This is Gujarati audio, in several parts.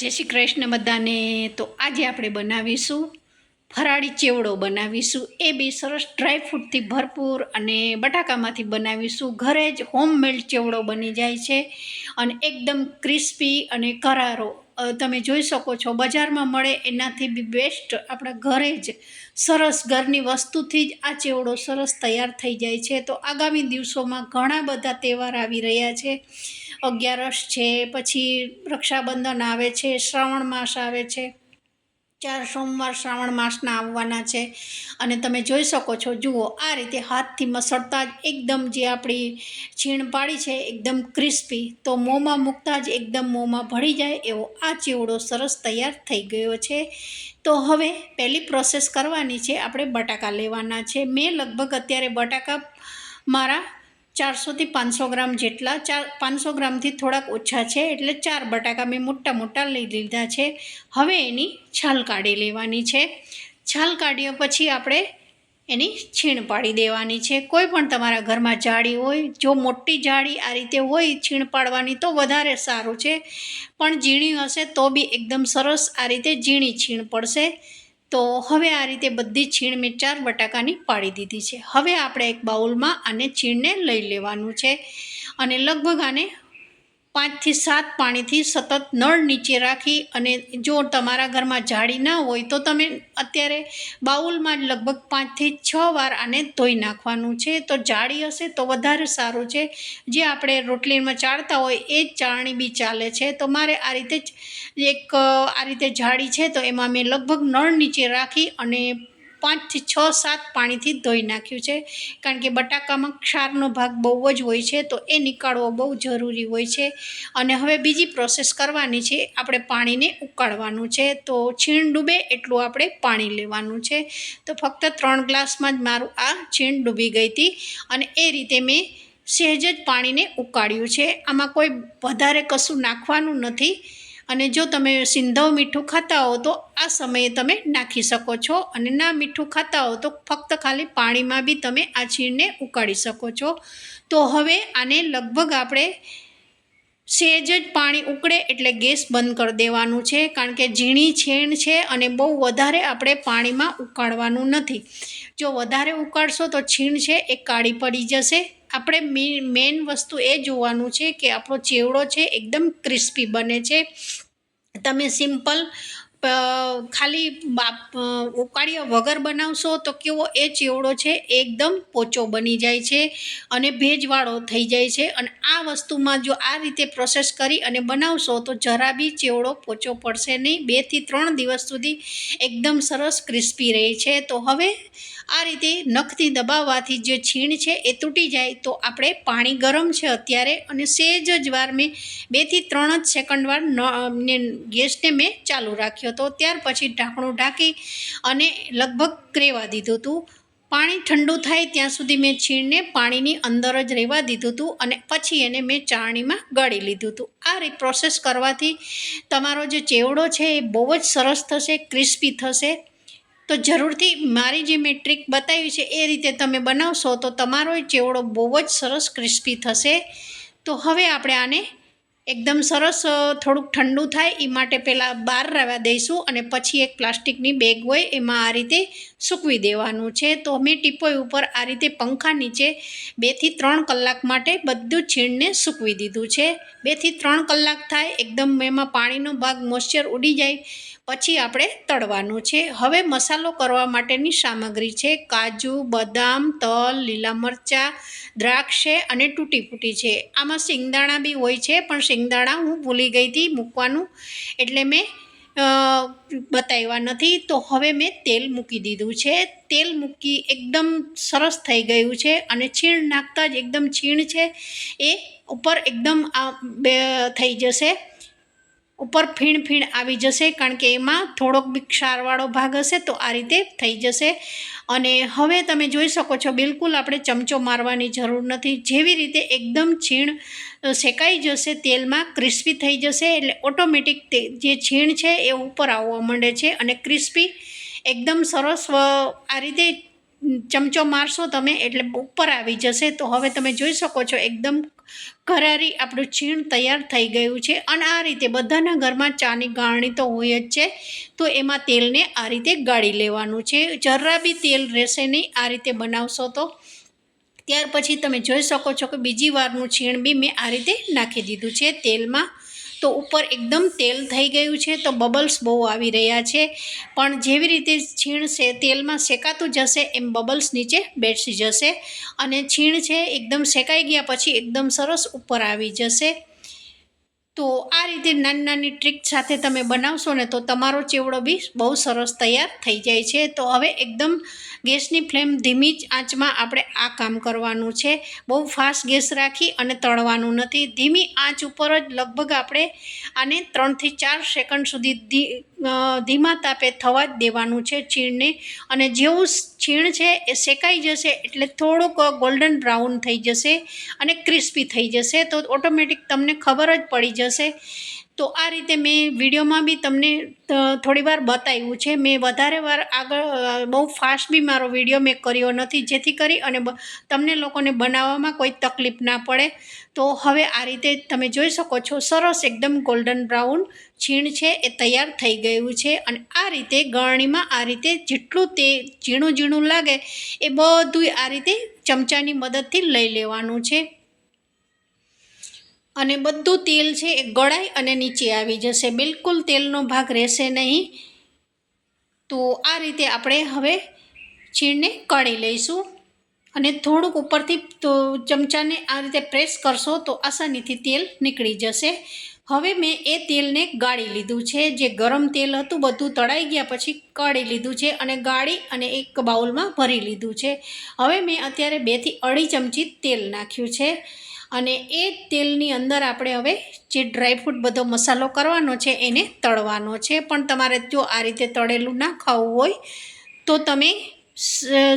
જય શ્રી કૃષ્ણ બધાને. તો આજે આપણે બનાવીશું ફરાળી ચેવડો બનાવીશું. એ બી સરસ ડ્રાયફ્રૂટથી ભરપૂર અને બટાકામાંથી બનાવીશું. ઘરે જ હોમમેડ ચેવડો બની જાય છે અને એકદમ ક્રિસ્પી અને કરારો તમે જોઈ શકો છો, બજારમાં મળે એનાથી બી બેસ્ટ આપણા ઘરે જ સરસ ઘરની વસ્તુથી જ આ ચેવડો સરસ તૈયાર થઈ જાય છે. તો આગામી દિવસોમાં ઘણા બધા તહેવાર આવી રહ્યા છે. અગિયારસ છે, પછી રક્ષાબંધન આવે છે, શ્રાવણ માસ આવે છે. ચાર સોમવાર શ્રાવણ માસના આવવાના છે. અને તમે જોઈ શકો છો, જુઓ, આ રીતે હાથથી મસળતા જ એકદમ જે આપણી છીણ પાડી છે, એકદમ ક્રિસ્પી, તો મોંમાં મૂકતા જ એકદમ મોંમાં ભળી જાય એવો આ ચીવડો સરસ તૈયાર થઈ ગયો છે. તો હવે પહેલી પ્રોસેસ કરવાની છે, આપણે બટાકા લેવાના છે. મેં લગભગ અત્યારે બટાકા મારા ચારસોથી પાંચસો ગ્રામ જેટલા, ચાર, પાંચસો ગ્રામથી થોડાક ઓછા છે, એટલે ચાર બટાકા મેં મોટા મોટા લઈ લીધા છે. હવે એની છાલ કાઢી લેવાની છે. છાલ કાઢ્યા પછી આપણે એની છીણ પાડી દેવાની છે. કોઈ પણ તમારા ઘરમાં જાળી હોય, જો મોટી જાળી આ રીતે હોય છીણ પાડવાની તો વધારે સારું છે. પણ ઝીણી હશે તો બી એકદમ સરસ આ રીતે ઝીણી છીણ પડશે. તો હવે આ રીતે બધી છીણ મેં ચાર બટાકાની પાડી દીધી છે. હવે આપણે એક બાઉલમાં આને છીણને લઈ લેવાનું છે. અને લગભગ આને પાંચથી સાત પાણીથી સતત નળ નીચે રાખી અને જો તમારા ઘરમાં જાળી ના હોય તો તમે અત્યારે બાઉલમાં જ લગભગ પાંચથી છ વાર આને ધોઈ નાખવાનું છે. તો જાળી હશે તો વધારે સારું છે. જે આપણે રોટલીમાં ચાળતા હોય એ જ ચાળણી બી ચાલે છે. તો મારે આ રીતે જ એક, આ રીતે જાળી છે તો એમાં મેં લગભગ નળ નીચે રાખી અને પાંચથી છ સાત પાણીથી ધોઈ નાખ્યું છે. કારણ કે બટાકામાં ક્ષારનો ભાગ બહુ જ હોય છે, તો એ નીકાળવો બહુ જરૂરી હોય છે. અને હવે બીજી પ્રોસેસ કરવાની છે, આપણે પાણીને ઉકાળવાનું છે. તો છીણ ડૂબે એટલું આપણે પાણી લેવાનું છે. તો ફક્ત ત્રણ ગ્લાસમાં જ મારું આ છીણ ડૂબી ગઈ હતી અને એ રીતે મેં સહેજ જ પાણીને ઉકાળ્યું છે. આમાં કોઈ વધારે કશું નાખવાનું નથી. અને જો તમે સિંધવ મીઠું ખાતા હો તો આ સમયે તમે નાખી શકો છો. અને ના મીઠું ખાતા હો તો ફક્ત ખાલી પાણીમાં બી તમે આ છીણને ઉકાળી શકો છો. તો હવે આને લગભગ આપણે સહેજ જ પાણી ઉકળે એટલે ગેસ બંધ કરી દેવાનું છે. કારણ કે ઝીણી છીણ છે અને બહુ વધારે આપણે પાણીમાં ઉકાળવાનું નથી. જો વધારે ઉકાળશો તો છીણ છે એ કાળી પડી જશે. આપણે મેન વસ્તુ એ જોવાનું છે કે આપણો ચેવડો છે, એકદમ ક્રિસ્પી બને છે. તમે સિમ્પલ ખાલી ઉકાળ્યા વગર બનાવશો તો કેવો એ ચેવડો છે, એકદમ પોચો બની જાય છે અને ભેજવાળો થઈ જાય છે. અને આ વસ્તુમાં જો આ રીતે પ્રોસેસ કરી અને બનાવશો તો જરા બી ચેવડો પોચો પડશે નહીં. બેથી ત્રણ દિવસ સુધી એકદમ સરસ ક્રિસ્પી રહે છે. તો હવે આ રીતે નખથી દબાવવાથી જે છીણ છે એ તૂટી જાય તો આપણે પાણી ગરમ છે અત્યારે અને સહેજ જ વાર મેં બેથી ત્રણ જ સેકન્ડ વાર ગેસને મેં ચાલુ રાખ્યો હતો ત્યાર પછી ઢાંકણું ઢાંકી અને લગભગ રેવા દીધું હતું પાણી ઠંડુ થાય ત્યાં સુધી મેં છીણને પાણીની અંદર જ રહેવા દીધું હતું અને પછી એને મેં ચાળણીમાં ગાળી લીધું હતું આ રી પ્રોસેસ કરવાથી તમારો જે ચેવડો છે એ બહુ જ સરસ થશે ક્રિસ્પી થશે. તો જરૂરથી મારી જે મેં ટ્રીક બતાવી છે એ રીતે તમે બનાવશો તો તમારો ચેવડો બહુ જ સરસ ક્રિસ્પી થશે. તો હવે આપણે આને એકદમ સરસ થોડુંક ઠંડુ થાય એ માટે પહેલાં બહાર રહેવા દઈશું અને પછી એક પ્લાસ્ટિકની બેગ હોય, એમાં આ રીતે સૂકવી દેવાનું છે. તો મેં ટીપોઈ ઉપર આ રીતે પંખા નીચે બેથી ત્રણ કલાક માટે બધું છીણને સૂકવી દીધું છે. બેથી ત્રણ કલાક થાય, એકદમ એમાં પાણીનો ભાગ મોઇશ્ચર ઉડી જાય, પછી આપણે તળવાનું છે. હવે મસાલો કરવા માટેની સામગ્રી છે. કાજુ, બદામ, તલ, લીલા મરચાં, દ્રાક્ષ અને તૂટી ફૂટી છે. આમાં શિંગદાણા બી હોય છે, પણ શિંગદાણા હું ભૂલી ગઈ હતી મૂકવાનું. એટલે મેં બતાવ્યા નથી. તો હવે મેં તેલ મૂકી દીધું છે. તેલ મૂકી એકદમ સરસ થઈ ગયું છે અને છીણ નાખતા જ એકદમ છીણ છે. એ ઉપર એકદમ આ બે થઈ જશે. ઉપર ફીણ ફીણ આવી જશે કારણ કે એમાં થોડોક બી ક્ષારવાળો ભાગ હશે તો આ રીતે થઈ જશે. અને હવે તમે જોઈ શકો છો, બિલકુલ આપણે ચમચો મારવાની જરૂર નથી. જેવી રીતે એકદમ છીણ શેકાઈ જશે, તેલમાં ક્રિસ્પી થઈ જશે એટલે ઓટોમેટિક તે જે છીણ છે એ ઉપર આવવા માંડે છે અને ક્રિસ્પી એકદમ સરસ આ રીતે ચમચો મારશો તમે એટલે ઉપર આવી જશે. તો હવે તમે જોઈ શકો છો એકદમ કરારી આપણું છીણ તૈયાર થઈ ગયું છે. અને આ રીતે બધાના ઘરમાં ચાની ગાળણી તો હોય જ છે. તો એમાં તેલને આ રીતે ગાળી લેવાનું છે. જરા બી તેલ રહેશે નહીં, આ રીતે બનાવશો તો. ત્યાર પછી તમે જોઈ શકો છો કે બીજી વારનું છીણ બી મેં આ રીતે નાખી દીધું છે તેલમાં. તો ઉપર એકદમ તેલ થઈ ગયું છે તો બબલ્સ બહુ આવી રહ્યા છે. પણ જેવી રીતે છીણ છે, તેલમાં શેકાતું જશે એમ બબલ્સ નીચે બેસી જશે અને છીણ છે એકદમ શેકાઈ ગયા પછી એકદમ સરસ ઉપર આવી જશે. તો આ રીતે નાની નાની ટ્રીક સાથે તમે બનાવશો ને તો તમારો ચેવડો બી બહુ સરસ તૈયાર થઈ જાય છે. તો હવે એકદમ ગેસની ફ્લેમ ધીમી જ આંચમાં આપણે આ કામ કરવાનું છે. બહુ ફાસ્ટ ગેસ રાખી અને તળવાનું નથી. ધીમી આંચ ઉપર જ લગભગ આપણે આને ત્રણથી ચાર સેકન્ડ સુધી ધીમા તાપે થવા જ દેવાનું છે છીણને અને જેવું છીણ છે એ શેકાઈ જશે એટલે થોડુંક ગોલ્ડન બ્રાઉન થઈ જશે અને ક્રિસ્પી થઈ જશે. તો ઓટોમેટિક તમને ખબર જ પડી જશે. તો આ રીતે મેં વિડીયોમાં બી તમને થોડી વાર બતાવ્યું છે. મેં વધારે વાર આગળ બહુ ફાસ્ટ બી મારો વીડિયો મેં કર્યો નથી. જેથી કરી અને તમને લોકોને બનાવવામાં કોઈ તકલીફ ના પડે. તો હવે આ રીતે તમે જોઈ શકો છો, સરસ એકદમ ગોલ્ડન બ્રાઉન છીણ છે, એ તૈયાર થઈ ગયું છે. અને આ રીતે ગળણીમાં આ રીતે જેટલું તે ઝીણું ઝીણું લાગે, એ બધું આ રીતે ચમચાની મદદથી લઈ લેવાનું છે. અને બધું તેલ છે એ ગળાઈ અને નીચે આવી જશે. બિલકુલ તેલનો ભાગ રહેશે નહીં. તો આ રીતે આપણે હવે છીણને કાઢી લઈશું. અને થોડુંક ઉપરથી તો ચમચાને આ રીતે પ્રેસ કરશો તો આસાનીથી તેલ નીકળી જશે. હવે મેં એ તેલને ગાળી લીધું છે. જે ગરમ તેલ હતું બધું તળાઈ ગયા પછી કાઢી લીધું છે અને ગાળી અને એક બાઉલમાં ભરી લીધું છે. હવે મેં અત્યારે બેથી અઢી ચમચી તેલ નાખ્યું છે. અને એ તેલની અંદર આપણે હવે જે ડ્રાયફ્રૂટ બધો મસાલો કરવાનો છે એને તળવાનો છે. પણ તમારે જો આ રીતે તળેલું ના ખાવું હોય, તો તમે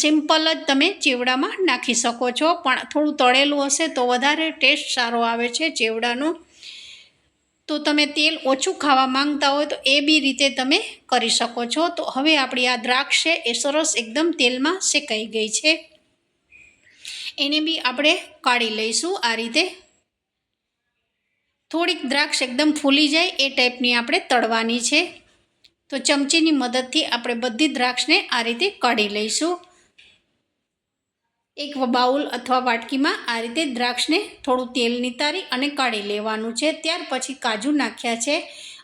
સિમ્પલ જ તમે ચેવડામાં નાખી શકો છો. પણ થોડું તળેલું હશે તો વધારે ટેસ્ટ સારો આવે છે ચેવડાનો. તો તમે તેલ ઓછું ખાવા માંગતા હોય તો એ બી રીતે તમે કરી શકો છો. તો હવે આપણી આ દ્રાક્ષ છે એ સરસ એકદમ તેલમાં શેકાઈ ગઈ છે. એને બી આપણે કાઢી લઈશું આ રીતે. થોડીક દ્રાક્ષ એકદમ ફૂલી જાય એ ટાઈપની આપણે તળવાની છે. તો ચમચીની મદદથી આપણે બધી દ્રાક્ષને આ રીતે કાઢી લઈશું. એક બાઉલ અથવા વાટકીમાં આ રીતે દ્રાક્ષને થોડું તેલ નિતારી અને કાઢી લેવાનું છે. ત્યાર પછી કાજુ નાખ્યા છે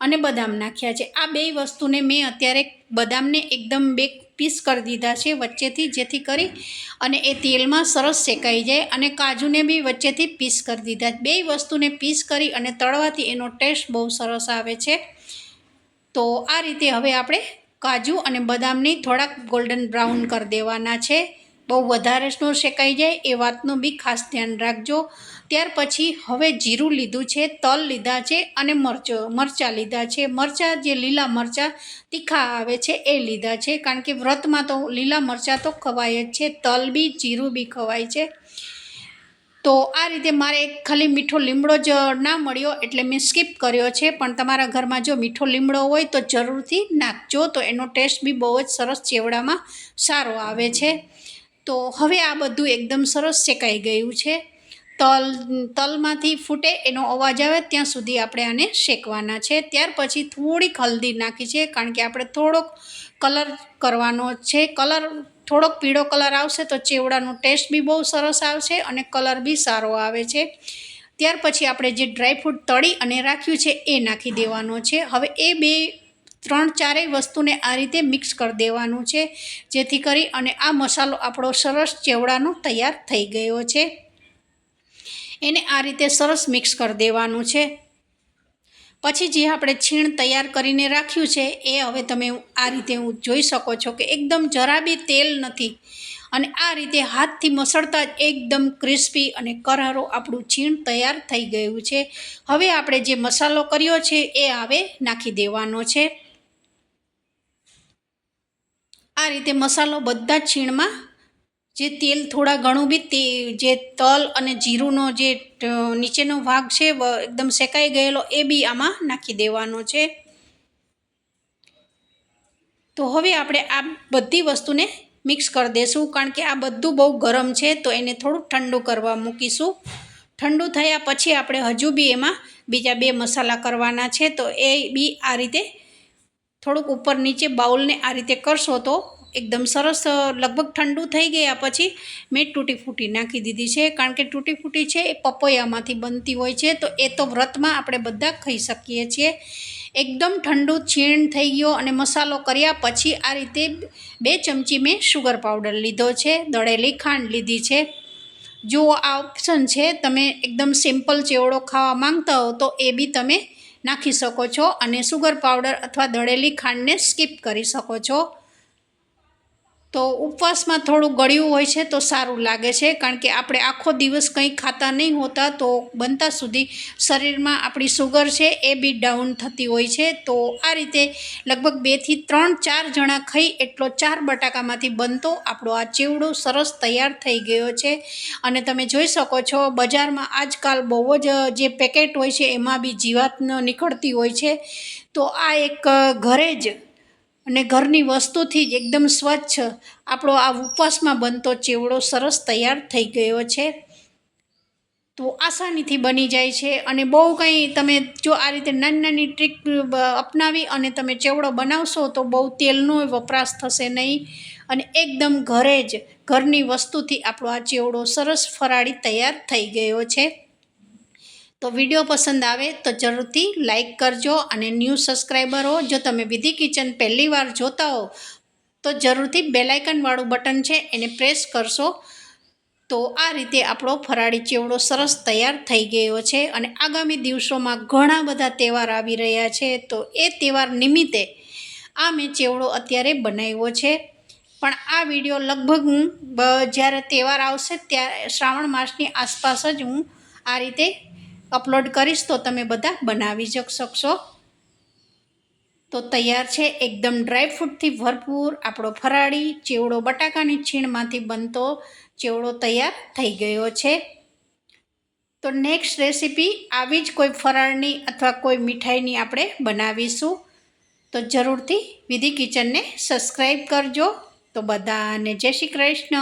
અને બદામ નાખ્યા છે. આ બે વસ્તુને મેં અત્યારે બદામને એકદમ બે પીસ કરી દીધા છે વચ્ચેથી, જેથી કરી અને એ તેલમાં સરસ શેકાઈ જાય અને કાજુને બી વચ્ચેથી પીસ કરી દીધા. બે વસ્તુને પીસ કરી અને તળવાથી એનો ટેસ્ટ બહુ સરસ આવે છે. તો આ રીતે હવે આપણે કાજુ અને બદામની થોડાક ગોલ્ડન બ્રાઉન કરી દેવાના છે. બહુ વધારે ન શેકાઈ જાય એ વાતનું બી ખાસ ધ્યાન રાખજો. ત્યાર પછી હવે જીરું લીધું છે, તલ લીધા છે અને મરચો, મરચાં લીધા છે. મરચાં, જે લીલા મરચાં તીખા આવે છે એ લીધા છે. કારણ કે વ્રતમાં તો લીલા મરચાં તો ખવાય જ છે, તલ બી, જીરું બી ખવાય છે. તો આ રીતે મારે ખાલી મીઠો લીમડો જ ના મળ્યો એટલે મેં સ્કીપ કર્યો છે. પણ તમારા ઘરમાં જો મીઠો લીમડો હોય તો જરૂરથી નાખજો. તો એનો ટેસ્ટ બી બહુ જ સરસ ચેવડામાં સારો આવે છે. તો હવે આ બધું એકદમ સરસ શેકાઈ ગયું છે. તલ, તલમાંથી ફૂટે, એનો અવાજ આવે, ત્યાં સુધી આપણે આને શેકવાના છે. ત્યાર પછી થોડીક હલ્દી નાખી છે, કારણ કે આપણે થોડોક કલર કરવાનો છે. કલર, થોડોક પીળો કલર આવશે તો ચેવડાનો ટેસ્ટ બી બહુ સરસ આવશે અને કલર બી સારો આવે છે. ત્યાર પછી આપણે જે ડ્રાયફ્રૂટ તળી અને રાખ્યું છે, એ નાખી દેવાનો છે. હવે એ બે ત્રણ ચારેય વસ્તુને આ રીતે મિક્સ કરી દેવાનું છે, જેથી કરી અને આ મસાલો આપણો સરસ ચેવડાનો તૈયાર થઈ ગયો છે. એને આ રીતે સરસ મિક્સ કરી દેવાનું છે. પછી જે આપણે છીણ તૈયાર કરીને રાખ્યું છે, એ હવે તમે આ રીતે હું જોઈ શકો છો કે એકદમ જરા બી તેલ નથી. અને આ રીતે હાથથી મસળતા જ એકદમ ક્રિસ્પી અને કરારો આપણું છીણ તૈયાર થઈ ગયું છે. હવે આપણે જે મસાલો કર્યો છે, એ હવે નાખી દેવાનો છે. આ રીતે મસાલો બધા જ છીણમાં જે તેલ થોડા ઘણું બી તે જે તલ અને જીરુંનો જે નીચેનો ભાગ છે એકદમ શેકાઈ ગયેલો, એ બી આમાં નાખી દેવાનો છે. તો હવે આપણે આ બધી વસ્તુને મિક્સ કરી દઈશું કારણ કે આ બધું બહુ ગરમ છે, તો એને થોડુંક ઠંડુ કરવા મૂકીશું. ઠંડુ થયા પછી આપણે હજુ બી એમાં બીજા બે મસાલા કરવાના છે, તો એ બી આ રીતે થોડુંક ઉપર નીચે બાઉલને આ રીતે કરશો તો એકદમ સરસ લગભગ ઠંડુ થઈ ગયા પછી મેં તૂટી ફૂટી નાખી દીધી છે. કારણ કે તૂટી ફૂટી છે એ પપૈયામાંથી બનતી હોય છે તો એ તો વ્રતમાં આપણે બધા ખાઈ શકીએ છીએ. એકદમ ઠંડુ છીણ થઈ ગયો અને મસાલો કર્યા પછી આ રીતે બે ચમચી મેં શુગર પાવડર લીધો છે, દળેલી ખાંડ લીધી છે. જો આ ઓપ્શન છે. તમે એકદમ સિમ્પલ ચેવડો ખાવા માંગતા હો તો એ બી તમે નાખી શકો છો અને સુગર પાવડર અથવા દળેલી ખાંડને સ્કીપ કરી શકો છો. તો ઉપવાસમાં થોડું ગળ્યું હોય છે તો સારું લાગે છે, કારણ કે આપણે આખો દિવસ કંઈ ખાતા નહીં હોતા તો બનતા સુધી શરીરમાં આપણી સુગર છે એ બી ડાઉન થતી હોય છે. તો આ રીતે લગભગ બેથી ત્રણ ચાર જણા ખાઈ એટલો ચાર બટાકામાંથી બનતો આપણો આ ચેવડો સરસ તૈયાર થઈ ગયો છે. અને તમે જોઈ શકો છો, બજારમાં આજકાલ બહુ જ જે પેકેટ હોય છે એમાં બી જીવાત નીકળતી હોય છે. તો આ એક ઘરે જ અને ઘરની વસ્તુથી જ એકદમ સ્વચ્છ આપણો આ ઉપવાસમાં બનતો ચેવડો સરસ તૈયાર થઈ ગયો છે. તો આસાનીથી બની જાય છે અને બહુ કંઈ તમે જો આ રીતે નાની નાની ટ્રીક અપનાવી અને તમે ચેવડો બનાવશો તો બહુ તેલનો વપરાશ થશે નહીં. અને એકદમ ઘરે જ ઘરની વસ્તુથી આપણો આ ચેવડો સરસ ફરાળી તૈયાર થઈ ગયો છે. તો વીડિયો પસંદ આવે તો જરૂરથી લાઈક કરજો અને ન્યૂ સબસ્ક્રાઈબર જો તમે વિધિ કિચન પહેલી વાર જોતા હો, તો જરૂરથી બેલાઇકનવાળું બટન છે એને પ્રેસ કરશો. તો આ રીતે આપણો ફરાળી ચેવડો સરસ તૈયાર થઈ ગયો છે અને આગામી દિવસોમાં ઘણા બધા તહેવાર આવી રહ્યા છે. તો એ તહેવાર નિમિત્તે આ મેં ચેવડો અત્યારે બનાવ્યો છે. પણ આ વીડિયો લગભગ હું જ્યારે તહેવાર આવશે ત્યારે શ્રાવણ માસની આસપાસ જ હું આ રીતે અપલોડ કરીશ તો તમે બધા બનાવી જ શકશો. તો તૈયાર છે એકદમ ડ્રાયફ્રૂટથી ભરપૂર આપણો ફરાળી ચેવડો બટાકાની છીણમાંથી બનતો ચેવડો તૈયાર થઈ ગયો છે. તો નેક્સ્ટ રેસીપી આવી જ કોઈ ફરાળની અથવા કોઈ મીઠાઈની આપણે બનાવીશું. તો જરૂરથી વિધિ કિચનને સબસ્ક્રાઈબ કરજો. તો બધાને જય શ્રી કૃષ્ણ.